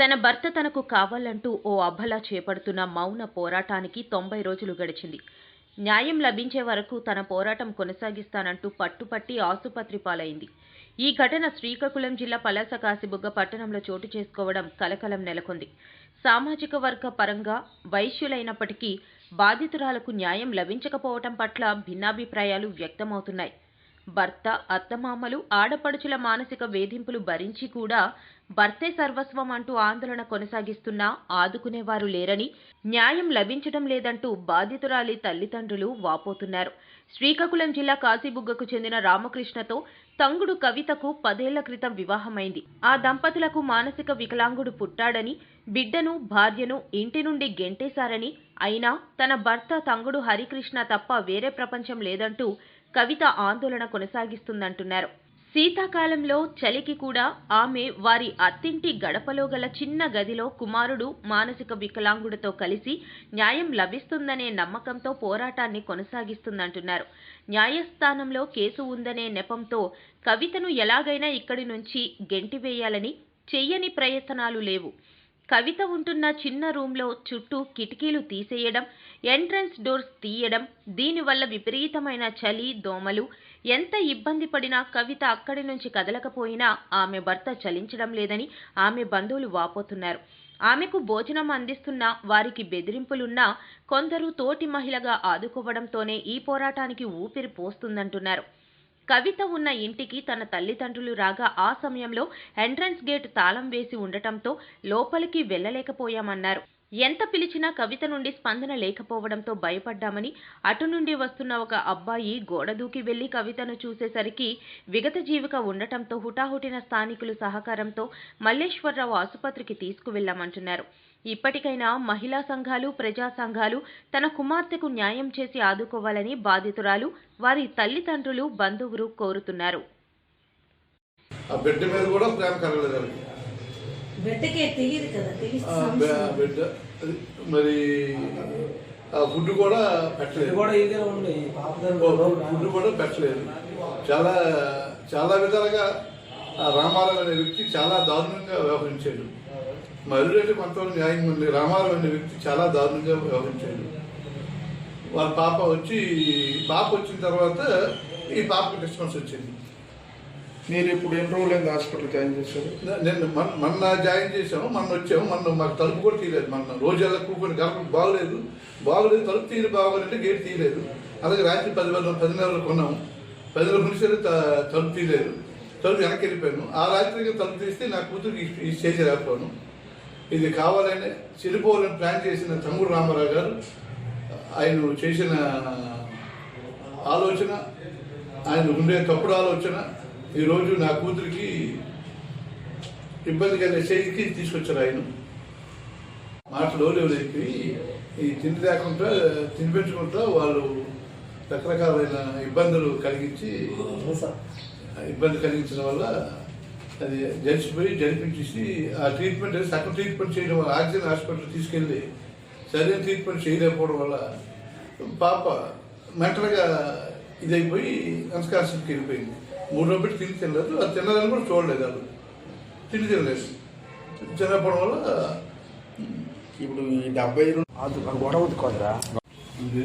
తన భర్త తనకు కావాలంటూ ఓ అబ్బలా చేపడుతున్న మౌన పోరాటానికి తొంభై రోజులు గడిచింది. న్యాయం లభించే వరకు తన పోరాటం కొనసాగిస్తానంటూ పట్టుపట్టి ఆసుపత్రి పాలైంది. ఈ ఘటన శ్రీకాకుళం జిల్లా పలాస కాసిబుగ్గ పట్టణంలో చోటు చేసుకోవడం కలకలం నెలకొంది. సామాజిక వర్గ పరంగా వైశ్యులైనప్పటికీ బాధితురాలకు న్యాయం లభించకపోవటం పట్ల భిన్నాభిప్రాయాలు వ్యక్తమవుతున్నాయి. భర్త అత్తమామలు ఆడపడుచుల మానసిక వేధింపులు భరించి కూడా భర్తే సర్వస్వం అంటూ ఆందోళన కొనసాగిస్తున్నా ఆదుకునేవారు లేరని న్యాయం లభించడం లేదంటూ బాధితురాలి తల్లిదండ్రులు వాపోతున్నారు. శ్రీకాకుళం జిల్లా కాశీబుగ్గకు చెందిన రామకృష్ణతో తంగుడు కవితకు పదేళ్ళ క్రితం వివాహమైంది. ఆ దంపతులకు మానసిక వికలాంగుడు పుట్టాడని బిడ్డను భార్యను ఇంటి నుండి గెంటేశారని అయినా తన భర్త తంగుడు హరికృష్ణ తప్ప వేరే ప్రపంచం లేదంటూ కవిత ఆందోళన కొనసాగిస్తుందంటున్నారు. శీతాకాలంలో చలికి కూడా ఆమె వారి అత్తింటి గడపలో గల చిన్న గదిలో కుమారుడు మానసిక వికలాంగుడితో కలిసి న్యాయం లభిస్తుందనే నమ్మకంతో పోరాటాన్ని కొనసాగిస్తుందంటున్నారు. న్యాయస్థానంలో కేసు ఉందనే నెపంతో కవితను ఎలాగైనా ఇక్కడి నుంచి గెంటివేయాలని చెయ్యని ప్రయత్నాలు లేవు. కవిత ఉంటున్న చిన్న రూమ్లో చుట్టూ కిటికీలు తీసేయడం ఎంట్రన్స్ డోర్స్ తీయడం దీనివల్ల విపరీతమైన చలి దోమలు ఎంత ఇబ్బంది పడినా కవిత అక్కడి నుంచి కదలకపోయినా ఆమె భర్త చలించడం లేదని ఆమె బంధువులు వాపోతున్నారు. ఆమెకు భోజనం అందిస్తున్న వారికి బెదిరింపులున్నా కొందరు తోటి మహిళగా ఆదుకోవడంతోనే ఈ పోరాటానికి ఊపిరి పోస్తుందంటున్నారు. కవిత ఉన్న ఇంటికి తన తల్లిదండ్రులు రాగా ఆ సమయంలో ఎంట్రన్స్ గేట్ తాళం వేసి ఉండటంతో లోపలికి వెళ్ళలేకపోయామన్నారు. ఎంత పిలిచినా కవిత నుండి స్పందన లేకపోవడంతో భయపడ్డామని అటు నుండి వస్తున్న ఒక అబ్బాయి గోడ దూకి వెళ్ళి కవితను చూసేసరికి విగత జీవిక ఉండటంతో హుటాహుటిన స్థానికులు సహకారంతో మల్లేశ్వరరావు ఆసుపత్రికి తీసుకువెళ్ళామంటున్నారు ఇప్పటికైనా మహిళా సంఘాలు ప్రజా సంఘాలు తన కుమార్తెకు న్యాయం చేసి ఆదుకోవాలని బాధితురాలు వారి తల్లిదండ్రులు బంధువులు కోరుతున్నారు. మరి ఫుడ్ కూడా ఇది పెట్టలేదు కూడా ఫుడ్ పెట్టలేదు. చాలా చాలా విధాలుగా రామారావు అనే వ్యక్తి చాలా దారుణంగా వ్యవహరించాడు. మరుడంటే కొంతవరకు న్యాయం ఉంది రామారావు అనే వ్యక్తి చాలా దారుణంగా వ్యవహరించాడు. వాళ్ళ పాప వచ్చి పాప వచ్చిన తర్వాత ఈ పాపకు డిస్టర్బెన్స్ వచ్చింది. మీరు ఇప్పుడు ఎన్ని రోజులు అయింది హాస్పిటల్ జాయిన్ చేశారు? నేను మొన్న జాయిన్ చేసాము మొన్న వచ్చాము మొన్న మాకు తలుపు కూడా తీయలేదు మొన్న. రోజుల్లో కూకొని గడప బాగలేదు. బాగలేదు తలుపు తీయలు బాగోలేదంటే గేట్ తీయలేదు. అలాగే రాత్రి పది వేల పది నెలలు కొన్నాము. పది నెలలు మునిసరి తలుపు తీయలేదు. తలుపు వెనక్కి వెళ్ళిపోయాను. ఆ రాత్రికి తలుపు తీస్తే నా కూతురికి ఈ- స్టేజ్ రాకపోను. ఇది కావాలని చనిపోవాలని ప్లాన్ చేసిన తమ్ముడు రామారావు గారు ఆయన చేసిన ఆలోచన ఆయన ఉండే తప్పుడు ఆలోచన ఈరోజు నా కూతురికి ఇబ్బంది కలిగే స్టేజ్కి తీసుకొచ్చారు ఆయన. మాటలు లేపి ఈ తిండి లేకుండా తినిపించుకుంటా వాళ్ళు రకరకాలైన ఇబ్బందులు కలిగించి ఇబ్బంది కలిగించడం వల్ల అది జరిచిపోయి జరిపించేసి ఆ ట్రీట్మెంట్ సగం ట్రీట్మెంట్ చేయడం వల్ల ఆక్సిజన్ హాస్పిటల్ తీసుకెళ్ళి సరైన ట్రీట్మెంట్ చేయలేకపోవడం వల్ల పాప మెంటల్గా ఇదైపోయి అన్స్కాన్షియస్కి వెళ్ళిపోయింది. మూడు రోజులు తిని తినలేదు అది తినదని కూడా చూడలేదు వాళ్ళు తిండి తినలేదు. తినకపోవడం వల్ల ఇప్పుడు డెబ్బై అది గొడవ కొదరా. ఇది